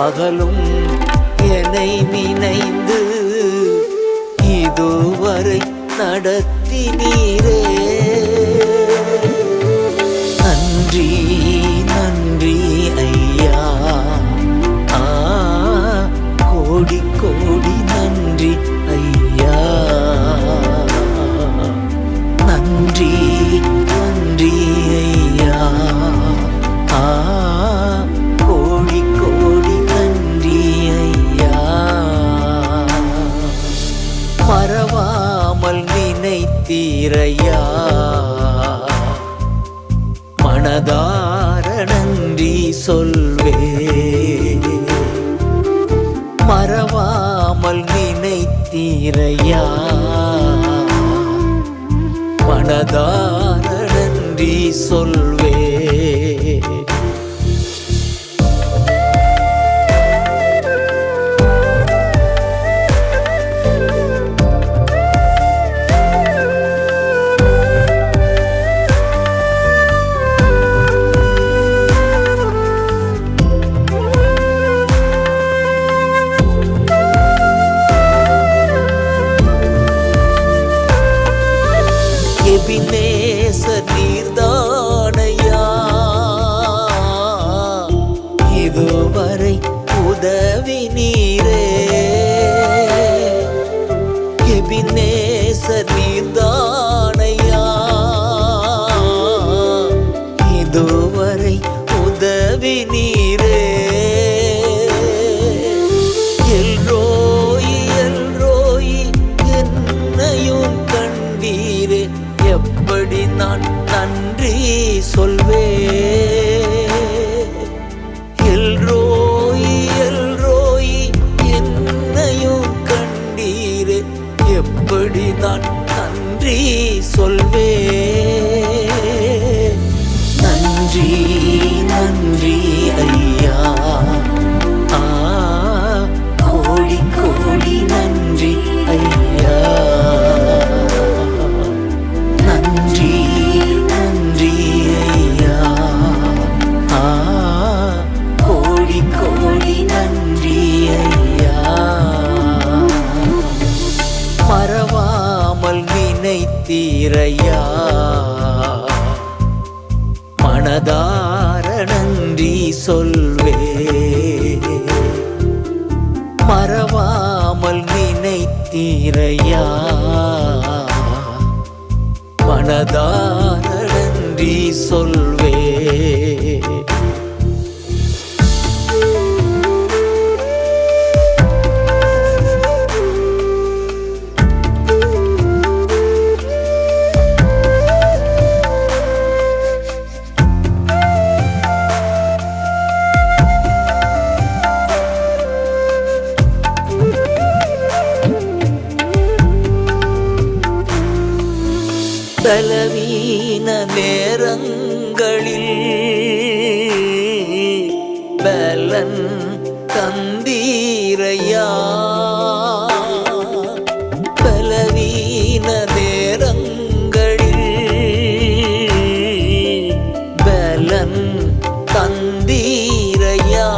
பகலும் என்னை நினைந்து இதுவரை நடத்தினீரே. நினைத்தீரையா மனதார நன்றி சொல்வே. மறவாமல் நினைத்தீரையா மனதார நன்றி சொல்வே. நேச நீர்தானையா? இதுவரை உதவி நீரே சொல்வே எல்ரோயி எல்ரோயி என்னையும் கண்டீரே. எப்படி நான் நன்றி சொல்வே நன்றி நன்றி. இறையா மனதார நன்றி சொல்வே. மறவாமல் நினைத்தீரையா? மனதார நன்றி சொல்வே. பலவீன நேரங்களில் பலன் தந்தீரையா? பலவீன நேரங்களில் பலன் தந்தீரையா?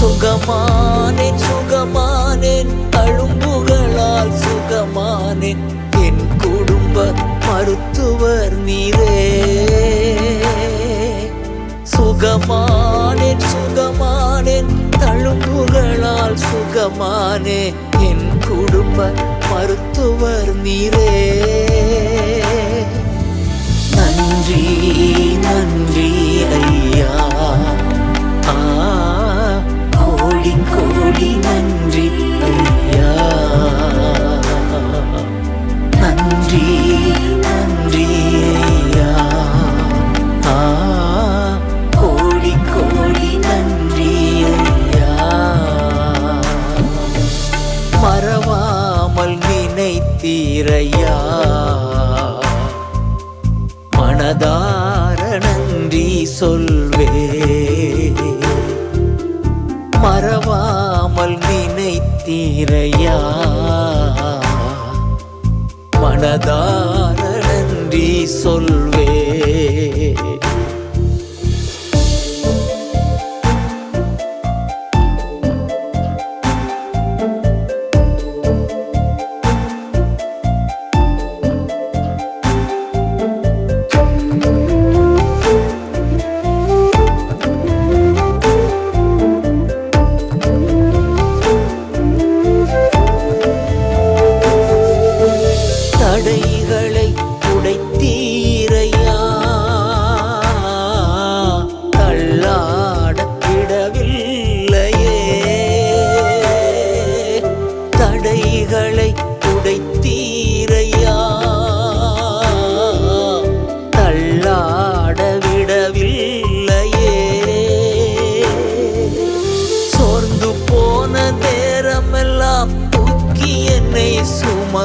சுகமானேன் சுகமானேன் அழும்புகளால் சுகமானேன். மருத்துவர் நீரே. சுகமானேன் சுகமானேன் தழும்புகளால் சுகமானே. என் குடும்ப மருத்துவர் நீரே. நன்றி நன்றி ஐயா. ஆ கோடி கோடி நன்றி. ஐயா தீரையா? மனதார நன்றி சொல்வே. மறவாமல் நினைத்தீரையா? மனதார நன்றி சொல்வே.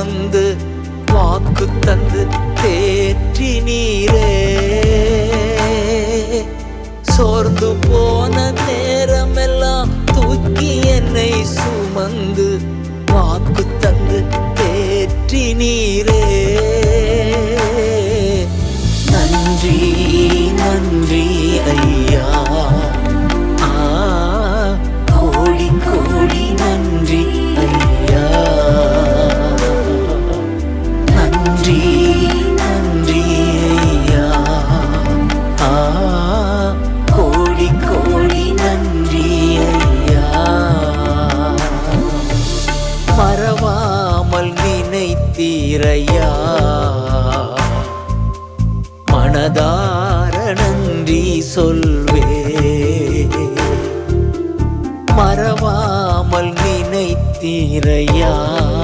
வந்து வாக்கு தந்து தேற்றி நீரே. சோர்ந்து போன நேரமெல்லாம் தூக்கி என்னை சுமந்து வாக்கு தந்து தேற்றி நீரே. நன்றி நன்றி ஐயா. ஆ கோடி கோடி நன்றி ஐயா. மறவாமல் நினைத்தீரையா. மனதார நன்றி சொல்வே. மறவாமல் நினைத்தீரையா.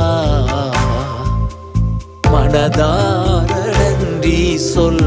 மனதார நன்றி சொல்